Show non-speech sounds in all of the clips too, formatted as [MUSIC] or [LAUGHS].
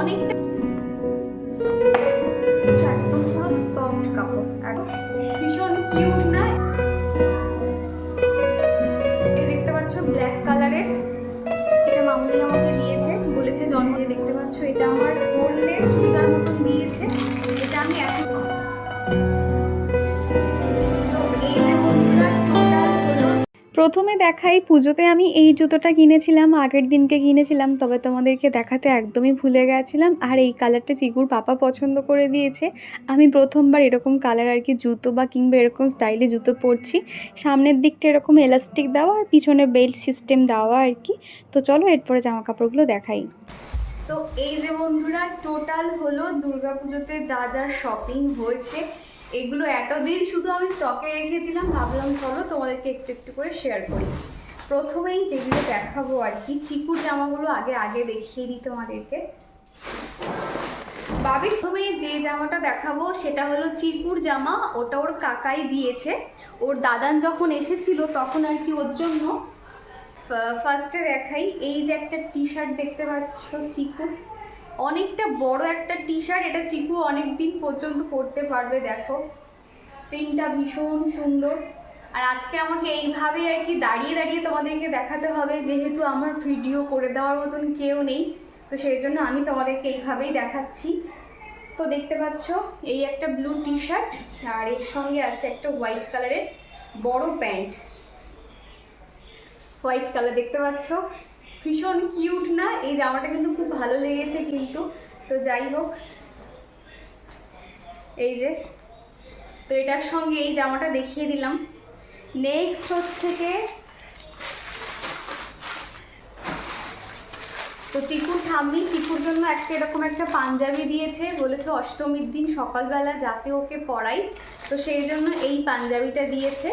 অনেকটা প্রথমে দেখাই পুজোতে আমি এই জুতোটা কিনেছিলাম, আগের দিনকে কিনেছিলাম, তবে তোমাদেরকে দেখাতে একদমই ভুলে গেছিলাম। আর এই কালারটা চিকুর পাপা পছন্দ করে দিয়েছে। আমি প্রথমবার এরকম কালার আর কি জুতো বা কিংবা এরকম স্টাইলে জুতো পরছি। সামনের দিকটা এরকম এলাস্টিক দেওয়া আর পিছনে বেল্ট সিস্টেম দেওয়া আর কি। তো চলো এরপরে জামা কাপড়গুলো দেখাই। তো এই যে বন্ধুরা টোটাল হলো দুর্গাপুজোতে যা যা শপিং হয়েছে এগুলো এতদিন শুধু আমি স্টকে রেখেছিলাম, ভাবলাম চলো তোমাদেরকে একটু একটু করে শেয়ার করি। প্রথমেই যেগুলো দেখাবো আর কি, চিকুর জামাগুলো আগে আগে দেখিয়ে দিই তোমাদেরকে। বাবির প্রথমে যে জামাটা দেখাবো সেটা হলো চিকুর জামা, ওটা ওর কাকাই দিয়েছে। ওর দাদান যখন এসেছিল তখন আর কি ওর জন্য। ফার্স্টে দেখাই, এই যে একটা টি শার্ট দেখতে পাচ্ছ চিকু অনেকটা বড় একটা টি শার্ট এটা চিকু অনেক দিন পর্যন্ত পরতে পারবে, দেখো। প্রিন্টটা ভীষণ সুন্দর। আর আজকে আমাকে এইভাবে আর কি দাঁড়িয়ে দাঁড়িয়ে তোমাদেরকে দেখাতে হবে, যেহেতু আমার ভিডিও করে দেওয়ার মতন কেউ নেই, তো সেই জন্য আমি তোমাদেরকে এইভাবেই দেখাচ্ছি। তো দেখতে পাচ্ছ, এই একটা ব্লু টি শার্ট আর এর সঙ্গে আছে একটা হোয়াইট কালারের বড় প্যান্ট। হোয়াইট কালার দেখতে পাচ্ছ? ভীষণ কিউট না? এই জামাটা কিন্তু খুব ভালো লেগেছে কিন্তু। তো যাই হোক। এই যে, তো এটার সঙ্গে এই জামাটা দেখিয়ে দিলাম। নেক্সট হচ্ছে কে? তো চিকুর ঠাম্মি, চিকুর জন্য একটা এরকম একটা পাঞ্জাবি দিয়েছে। বলেছে অষ্টমীর দিন সকালবেলা যাতে ওকে পড়াই তো সেই জন্য এই পাঞ্জাবিটা দিয়েছে।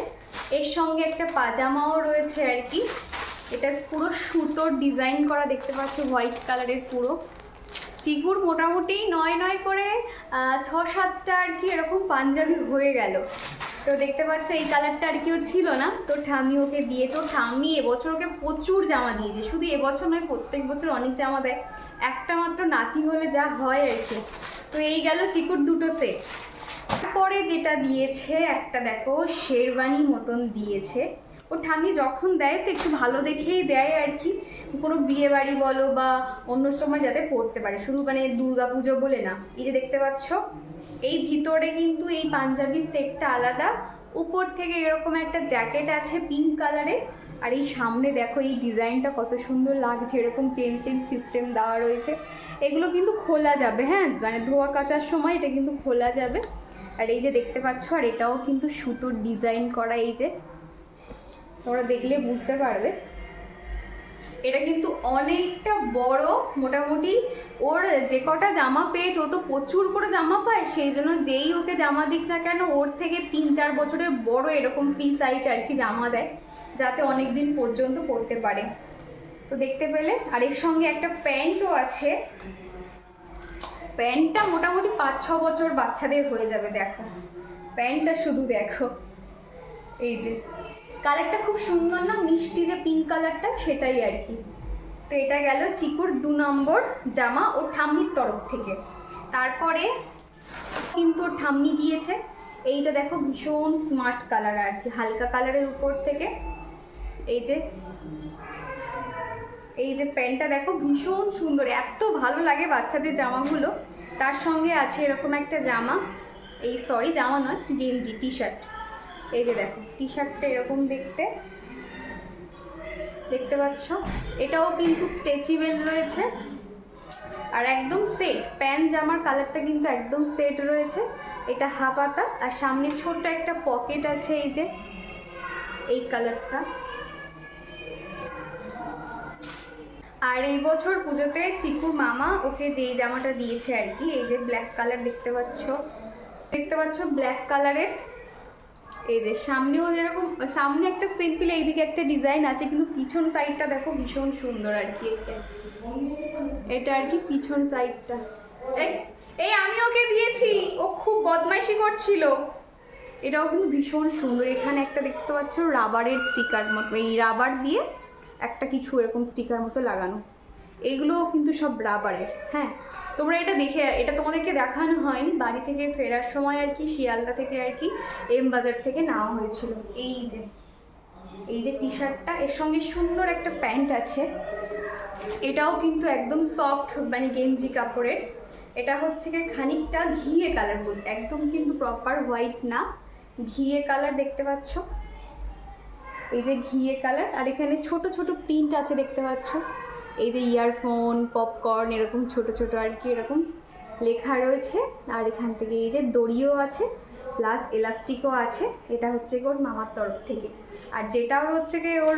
এর সঙ্গে একটা পাজামাও রয়েছে আর কি। এটা পুরো সুতোর ডিজাইন করা দেখতে পাচ্ছ, হোয়াইট কালারের পুরো। চিকুর মোটামুটি নয় নয় করে ছ সাতটা আর কি এরকম পাঞ্জাবি হয়ে গেল। তো দেখতে পাচ্ছ, এই কালারটা আর কি ওর ছিল না। তো ঠাম্মি ওকে দিয়ে, তো ঠাম্মি এবছর ওকে প্রচুর জামা দিয়েছে। শুধু এবছর নয়, প্রত্যেক বছর অনেক জামা দেয়। একটা মাত্র নাতি হলে যা হয় আর কি। তো এই গেল চিকুর দুটো সেট। তারপরে যেটা দিয়েছে, একটা দেখো শেরবানি মতন দিয়েছে। ও ঠামি যখন দেয় তো একটু ভালো দেখেই দেয় আর কি। কোনো বিয়ে বাড়ি বলো বা অন্য সময় যাতে পড়তে পারে। শুধু মানে দুর্গা পুজো বলে না। এই যে দেখতে পাচ্ছ, এই ভিতরে কিন্তু এই পাঞ্জাবি সেটটা আলাদা। উপর থেকে এরকম একটা জ্যাকেট আছে পিঙ্ক কালারের আর এই সামনে দেখো এই ডিজাইনটা কত সুন্দর লাগছে। এরকম চেন চেন সিস্টেম দেওয়া রয়েছে। এগুলো কিন্তু খোলা যাবে হ্যাঁ? মানে ধোয়া কাচার সময় এটা কিন্তু খোলা যাবে। আর এই যে দেখতে পাচ্ছ, আর এটাও কিন্তু সুতোর ডিজাইন করা এই যে। তোমরা দেখলে বুঝতে পারবে। এটা কিন্তু অনেকটা বড় মোটামুটি। ওর যে কটা জামা পেয়েছে, ও তো প্রচুর করে জামা পায়, সেই জন্য যেই ওকে জামা দিক না কেন, ওর থেকে তিন চার বছরের বড় এরকম ফ্রি সাইজ আর কি জামা দেয়, যাতে অনেক দিন পর্যন্ত পরতে পারে। তো দেখতে পেলে? আর এর সঙ্গে একটা প্যান্টও আছে। প্যান্টটা মোটামুটি পাঁচ ছ বছর বাচ্চাদের হয়ে যাবে, দেখো। প্যান্টটা শুধু দেখো। এই যে, কালারটা খুব সুন্দর না? মিষ্টি যে পিঙ্ক কালারটা, সেটাই আর কি। তো এটা গেল চিকুর দু নম্বর জামা ও ঠাম্মির তরফ থেকে। তারপরে কিন্তু ঠাম্মি দিয়েছে এইটা দেখো ভীষণ স্মার্ট কালার আর কি, হালকা কালারের উপর থেকে। এই যে এই যে প্যান্টটা দেখো ভীষণ সুন্দর, এত ভালো লাগে বাচ্চাদের জামাগুলো। তার সঙ্গে আছে এরকম একটা জামা, এই সরি জামা নয়, গেঞ্জি টি শার্ট এই যে দেখো টি শার্টটা এরকম দেখতে। দেখতে পাচ্ছ? এটাও কিন্তু স্ট্রেচিবেল রয়েছে। আর একদম সেট প্যান্ট, জামার কালারটা কিন্তু একদম সেট রয়েছে। এটা হাফাতা আর সামনে ছোট্ট একটা পকেট আছে এই যে, এই কালারটা। আর এই বছর পুজোতে চিকুর মামা ওকে যেই জামাটা দিয়েছে আর কি, এই যে ব্ল্যাক কালার দেখতে পাচ্ছ। দেখতে পাচ্ছ ব্ল্যাক কালারের এই যে সামনেও যেরকম, সামনে একটা সিম্পল এইদিকে একটা ডিজাইন আছে, কিন্তু পিছন সাইডটা দেখো ভীষণ সুন্দর আর কি, এই যে। এটা আর কি পিছন সাইডটা এই আমি ওকে দিয়েছি, ও খুব বদমাইশি করছিল। এটাও কিন্তু ভীষণ সুন্দর, এখানে একটা দেখতে পাচ্ছ রাবারের স্টিকার মতো, এই রাবার দিয়ে একটা কিছু এরকম স্টিকার মতো লাগানো। এগুলোও কিন্তু সব রাবারের হ্যাঁ? তোমরা এটা দেখে, এটা তোমাদেরকে দেখানো হয়নি, বাড়ি থেকে ফেরার সময় আর কি, শিয়ালদা থেকে আর কি, এম বাজার থেকে নেওয়া হয়েছিল। এই যে এই যে টি শার্টটা এর সঙ্গে সুন্দর একটা প্যান্ট আছে। এটাও কিন্তু একদম সফট মানে গেঞ্জি কাপড়ের। এটা হচ্ছে কি খানিকটা ঘিয়ে কালার বলতে একদম কিন্তু প্রপার হোয়াইট না। ঘিয়ে কালার দেখতে পাচ্ছ? এই যে ঘিয়ে কালার, আর এখানে ছোট ছোট প্রিন্ট আছে দেখতে পাচ্ছ? এই যে ইয়ারফোন পপকর্ন এরকম ছোট ছোট আর কি এরকম লেখা রয়েছে। আর এখান থেকে এই যে দড়িও আছে প্লাস এলাস্টিকও আছে, এটা হচ্ছে ওর মামার তরফ থেকে। আর যেটা ওর হচ্ছে গিয়ে ওর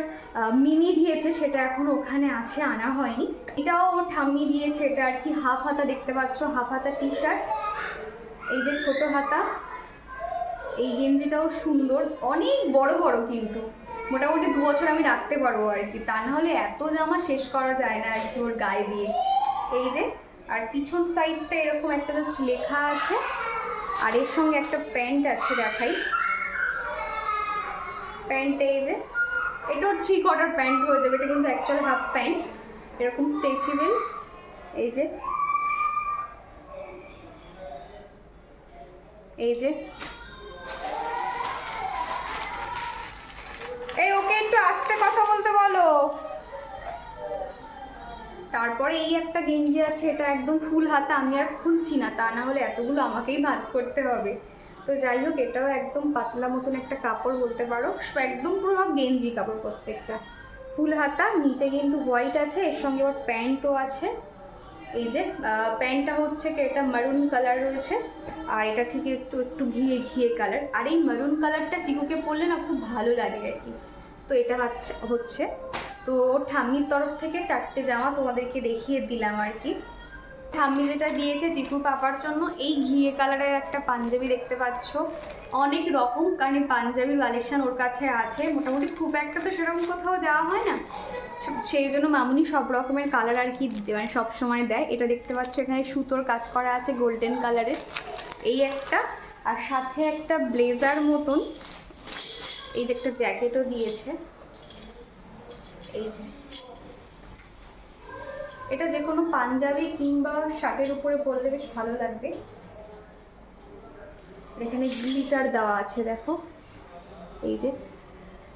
মিনি দিয়েছে, সেটা এখন ওখানে আছে, আনা হয়নি। এটাও ওর ঠাম্মি দিয়েছে, এটা আর কি হাফ হাতা দেখতে পাচ্ছ হাফ হাতা টি শার্ট এই যে ছোট হাতা, এই গেঞ্জিটাও সুন্দর, অনেক বড় বড় কিন্তু। মোটামুটি দু বছর আমি রাখতে পারব আর কি। তা না হলে এত জামা শেষ করা যায় না আর কি ওর গায়ে দিয়ে। এই যে, আর পিছন সাইডটা এরকম একটা জাস্ট লেখা আছে, আর এর সঙ্গে একটা প্যান্ট আছে দেখাই। প্যান্ট এই যে এটাও থ্রি কোয়ার্টার প্যান্ট হয়ে যাবে, এটা কিন্তু অ্যাকচুয়াল হাফ প্যান্ট। এরকম স্ট্রেচেবল এই যে এই যে এই ওকে একটু আস্তে কথা বলতে বলো। তারপরে এই একটা গেঞ্জি আছে, এটা একদম ফুল হাতা, আমি আর খুলছি না, তা না হলে এতগুলো আমাকেই ভাঁজ করতে হবে। তো যাই হোক, এটাও একদম পাতলা মতন একটা কাপড় বলতে পারো, একদম পুরো গেঞ্জি কাপড় প্রত্যেকটা। ফুল হাতা, নিচে কিন্তু হোয়াইট আছে, এর সঙ্গে আবার প্যান্টও আছে। এই যে প্যান্টটা হচ্ছে কি, এটা মারুন কালার রয়েছে, আর এটা ঠিক একটু একটু ঘিয়ে ঘিয়ে কালার আর এই মারুন কালারটা চিকুকে পরলে না খুব ভালো লাগে আর কি। তো এটা হচ্ছে তো ঠাম্মির তরফ থেকে চারটে জামা তোমাদেরকে দেখিয়ে দিলাম আর কি। ঠাম্মি যেটা দিয়েছে চিকুর পাপার জন্য, এই ঘিয়ে কালারের একটা পাঞ্জাবি দেখতে পাচ্ছ। অনেক রকম, কারণ এই পাঞ্জাবির কালেকশন ওর কাছে আছে। মোটামুটি খুব একটা তো সেরকম কোথাও যাওয়া হয় না। সেই জন্য মামুনি সব রকমের কালার আর কি দে- মানে সব সময় দেয়। এটা দেখতে পাচ্ছ, এখানে সুতোর কাজ করা আছে গোল্ডেন কালারের এই একটা, আর সাথে একটা ব্লেজার মতন। এই যে একটা জ্যাকেটও দিয়েছে। এই যে। এটা যে কোনো পাঞ্জাবি কিংবা শার্টের উপরে পরলে বেশ ভালো লাগবে। এখানে গ্লিটার দেওয়া আছে, দেখো। এই যে।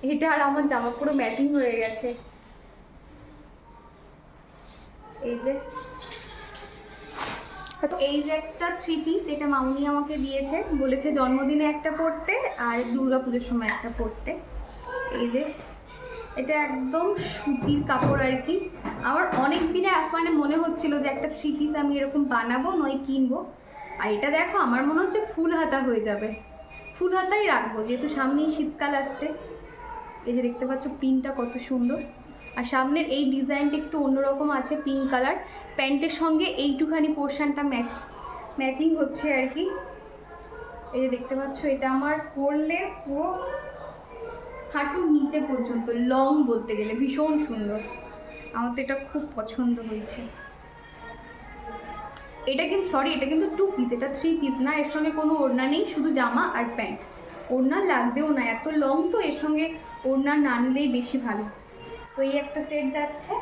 এটা আর আমার জামা পুরো ম্যাচিং হয়ে গেছে। এই যে। এই যে একটা থ্রি পিস এটা মামুনি আমাকে দিয়েছে, বলেছে জন্মদিনে একটা পরতে আর দুর্গা পুজোর সময় একটা পরতে এই যে, এটা একদম সুতির কাপড় আর কি। আমার অনেক দিনে মানে মনে হচ্ছিল যে একটা থ্রি পিস আমি এরকম বানাবো, নয় কিনবো। আর এটা দেখো, আমার মনে হচ্ছে ফুল হাতা হয়ে যাবে। ফুল হাতাই রাখব, যেহেতু সামনেই শীতকাল আসছে। এই যে দেখতে পাচ্ছ প্রিন্টটা কত সুন্দর। আর সামনের এই ডিজাইনটা একটু অন্যরকম আছে পিঙ্ক কালার প্যান্টের সঙ্গে এইটুখানি পোর্শনটা ম্যাচ ম্যাচিং হচ্ছে আর কি। এই যে দেখতে পাচ্ছ, এটা আমার পরলে পুরো হাঁটুর নিচে পর্যন্ত লং বলতে গেলে, ভীষণ সুন্দর। আমার তো এটা খুব পছন্দ হয়েছে। এটা কিন্তু সরি এটা কিন্তু টু পিস এটা থ্রি পিস না, এর সঙ্গে কোনো ওড়না নেই, শুধু জামা আর প্যান্ট। ওড়না লাগবেও না, এত লং তো এর সঙ্গে ওড়না না নিলেই বেশি ভালো। তো এই একটা সেট যাচ্ছে।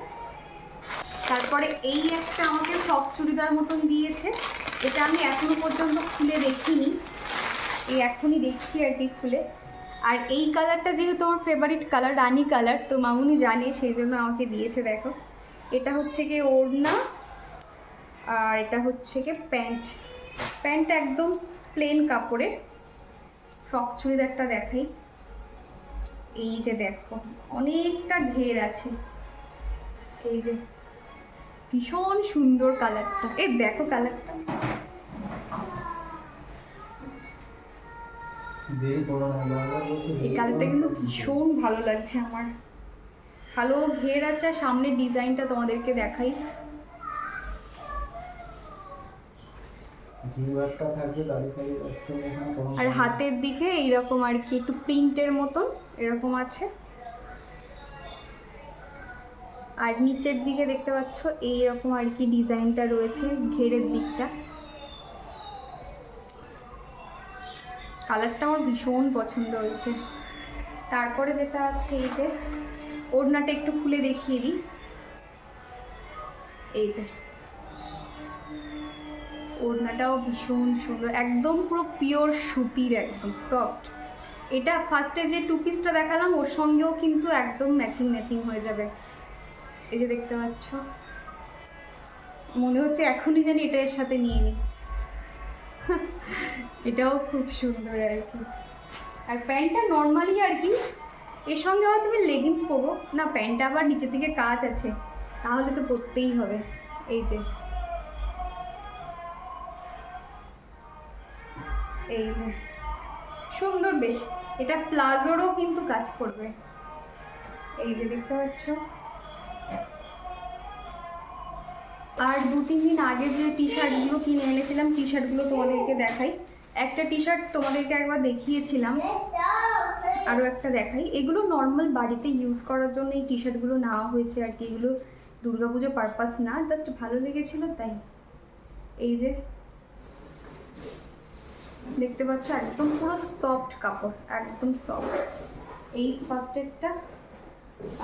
তারপরে এই একটা আমাকে সব চুড়িদার মতন দিয়েছে। এটা আমি এখনও পর্যন্ত খুলে দেখিনি। এই এখনই দেখছি আর কি খুলে। আর এই কালারটা যেহেতু আমার ফেভারিট কালার রানি কালার তো মামুনি জানে, সেই জন্য আমাকে দিয়েছে, দেখো। এটা হচ্ছে গিয়ে ওড়না, আর এটা হচ্ছে গিয়ে প্যান্ট। প্যান্ট একদম প্লেন কাপড়ের। ফ্রক চুড়িদারটা দেখাই। এই যে দেখো অনেকটা ঘের আছে। এই যে ভীষণ সুন্দর কালারটা। এই দেখো কালারটা। এই কালারটা কিন্তু ভীষণ ভালো লাগছে আমার। ভালো ঘের আছে আর সামনের ডিজাইনটা তোমাদেরকে দেখাই। আর হাতের দিকে এইরকম আর কি একটু প্রিন্টের মতন। এরকম আছে। আর নিচের দিকে দেখতে পাচ্ছ, এইরকম আর কি ডিজাইনটা রয়েছে, ঘেরের দিকটা। কালারটা আমার ভীষণ পছন্দ হয়েছে। তারপরে যেটা আছে, এই যে ওড়নাটা একটু খুলে দেখিয়ে দিই। এই যে ওড়নাটাও ভীষণ সুন্দর, একদম পুরো পিওর সুতির, একদম সফট এটা ফার্স্টে যে টু পিসটা দেখালাম, ওর সঙ্গেও কিন্তু একদম ম্যাচিং ম্যাচিং হয়ে যাবে। এই যে দেখতে পাচ্ছ। মনে হচ্ছে এখনই জানি এটা এর সাথে নিয়ে নিই [LAUGHS] এটাও খুব সুন্দর আর কি। আর প্যান্টটা নর্মালি আর কি, এর সঙ্গে হয়তো তুমি লেগিংস পরবো। না, প্যান্টটা আবার নিচের দিকে কাজ আছে, তাহলে তো পরতেই হবে। এই যে। এই যে। সুন্দর বেশ। এটা প্লাজোরও কিন্তু কাজ করবে। এই যে দেখতে পাচ্ছ। আর দু তিন দিন আগে যে টি শার্টগুলো কিনে এনেছিলাম টি শার্টগুলো তোমাদেরকে দেখাই। একটা টি শার্ট তোমাদেরকে একবার দেখিয়েছিলাম। আরও একটা দেখাই। এগুলো নর্মাল বাড়িতে ইউজ করার জন্য এই টি শার্টগুলো নেওয়া হয়েছে আর কি। এগুলো দুর্গাপুজো পারপাস না জাস্ট ভালো লেগেছিল তাই। এই যে দেখতে পাচ্ছ, একদম পুরো সফট কাপড়, একদম সফট এই ফার্স্ট একটা।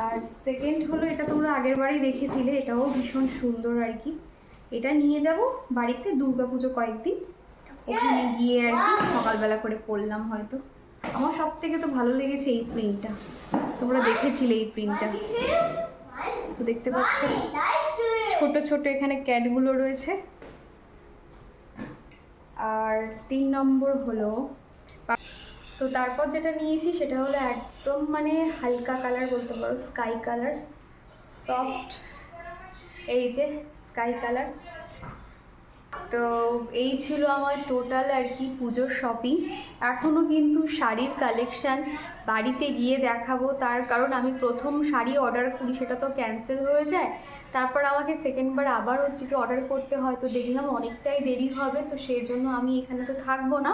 আর সেকেন্ড হলো, এটা তোমরা আগের বারেই দেখেছিলে, এটাও ভীষণ সুন্দর আর কি। এটা নিয়ে যাব বাড়িতে দুর্গাপুজো কয়েকদিন। ওখানে গিয়ে আর কি সকালবেলা করে পরলাম হয়তো। আমার সব থেকে তো ভালো লেগেছে এই প্রিন্টটা। তোমরা দেখেছিলে এই প্রিন্টটা। দেখতে পাচ্ছ, ছোট ছোট এখানে ক্যাটগুলো রয়েছে। আর তিন নম্বর হলো তো তারপর যেটা নিয়েছি সেটা হলো একদম মানে হালকা কালার বলতে পারো স্কাই কালার সফট এই যে স্কাই কালার তো এই ছিল আমার টোটাল আর কি পুজোর শপিং এখনও কিন্তু শাড়ির কালেকশান বাড়িতে গিয়ে দেখাবো, তার কারণ আমি প্রথম শাড়ি অর্ডার করি, সেটা তো ক্যান্সেল হয়ে যায়। তারপর আমাকে সেকেন্ডবার আবার হচ্ছে কি অর্ডার করতে হয় তো দেখলাম অনেকটাই দেরি হবে, তো সেই জন্য আমি এখানে তো থাকব না।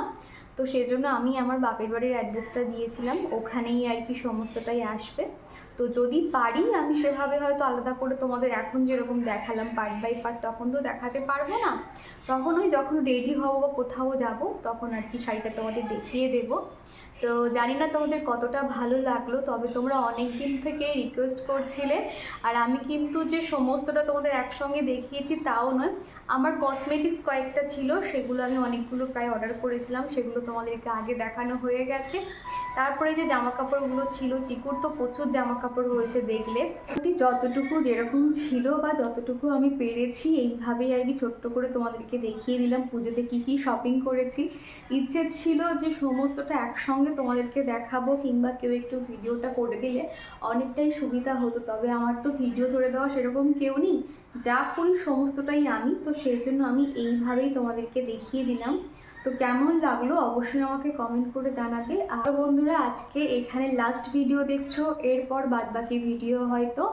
তো সেই জন্য আমি আমার বাপের বাড়ির অ্যাড্রেসটা দিয়েছিলাম, ওখানেই আর কি সমস্তটাই আসবে। তো যদি পারি, আমি সেভাবে হয়তো আলাদা করে তোমাদের এখন যেরকম দেখালাম পার্ট বাই পার্ট তখন তো দেখাতে পারব না। তখন ওই যখন রেডি হব বা কোথাও যাব, তখন আর কি শাড়িটা তোমাদের দেখিয়ে দেবো। তো জানি না তোমাদের কতটা ভালো লাগল, তবে তোমরা অনেক দিন থেকে রিকোয়েস্ট করছিলে। আর আমি কিন্তু যে সমস্তটা তোমাদের একসঙ্গে দেখিয়েছি তাও নয়, আমার কসমেটিক্স কয়েকটা ছিল, সেগুলো আমি অনেকগুলো প্রায় অর্ডার করেছিলাম, সেগুলো তোমাদেরকে আগে দেখানো হয়ে গেছে। তারপরে যে জামা কাপড়গুলো ছিল, চিকুর তো প্রচুর জামা কাপড় হয়েছে দেখলে যতটুকু যেরকম ছিল বা যতটুকু আমি পেরেছি, এইভাবেই আর কি ছোট্ট করে তোমাদেরকে দেখিয়ে দিলাম। পুজোতে কি কি শপিং করেছি। ইচ্ছে ছিল যে সমস্তটা একসঙ্গে তোমাদেরকে দেখাবো কিংবা কেউ একটু ভিডিওটা করে দিলে অনেকটাই সুবিধা হতো। তবে আমার তো ভিডিও ধরে দেওয়া সেরকম কেউ নেই। যা করি সমস্তটাই আমি। তো সেই জন্য আমি এইভাবেই তোমাদেরকে দেখিয়ে দিলাম। তো কেমন লাগল অবশ্যই আমাকে কমেন্ট করে জানাবে। আর বন্ধুরা, আজকে এখানে লাস্ট ভিডিও দেখছ, এরপর বাদবাকি ভিডিও হয়তো।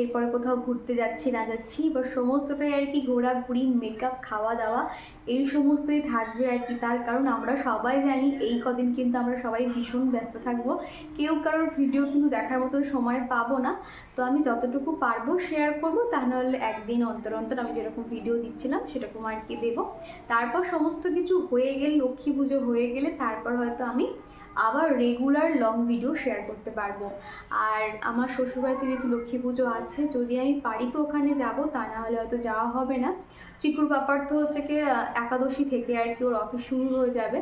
এরপরে কোথাও ঘুরতে যাচ্ছি, না যাচ্ছি বা সমস্তটাই আর কি ঘোরাঘুরি মেকআপ খাওয়া দাওয়া এই সমস্তই থাকবে আর কি। তার কারণ আমরা সবাই জানি, এই কদিন কিন্তু আমরা সবাই ভীষণ ব্যস্ত থাকব। কেউ কারোর ভিডিও কিন্তু দেখার মতো সময় পাবো না। তো আমি যতটুকু পারব শেয়ার করব, তা নাহলে একদিন অন্তর অন্তর আমি যেরকম ভিডিও দিচ্ছিলাম, সেরকম আর কি দেবো। তারপর সমস্ত কিছু হয়ে গেলে, লক্ষ্মী পুজো হয়ে গেলে, তারপর হয়তো আমি আবার রেগুলার লং ভিডিও শেয়ার করতে পারব। আর আমার শ্বশুরবাড়িতে যেহেতু লক্ষ্মী পুজো আছে, যদি আমি পারি তো ওখানে যাব, তা না হলে হয়তো যাওয়া হবে না। চিকুর ব্যাপার তো হচ্ছে কি একাদশী থেকে আর কি ওর অফিস শুরু হয়ে যাবে।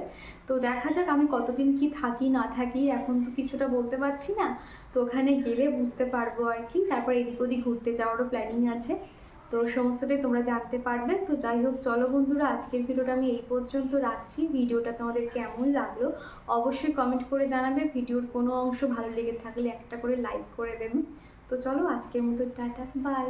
তো দেখা যাক আমি কতদিন কি থাকি, না থাকি, এখন তো কিছুটা বলতে পারছি না। তো ওখানে গেলে বুঝতে পারব আর কি। তারপর এদিক ওদিক ঘুরতে যাওয়ারও প্ল্যানিং আছে। তো সমস্তটাই তোমরা জানতে পারবে তো যাই হোক, চলো বন্ধুরা, আজকের ভিডিওটা আমি এই পর্যন্ত রাখছি। ভিডিওটা তোমাদের কেমন লাগল অবশ্যই কমেন্ট করে জানাবে। ভিডিওর কোনো অংশ ভালো লেগে থাকলে একটা করে লাইক করে দেবে। তো চলো, আজকের মতো টাটা বাই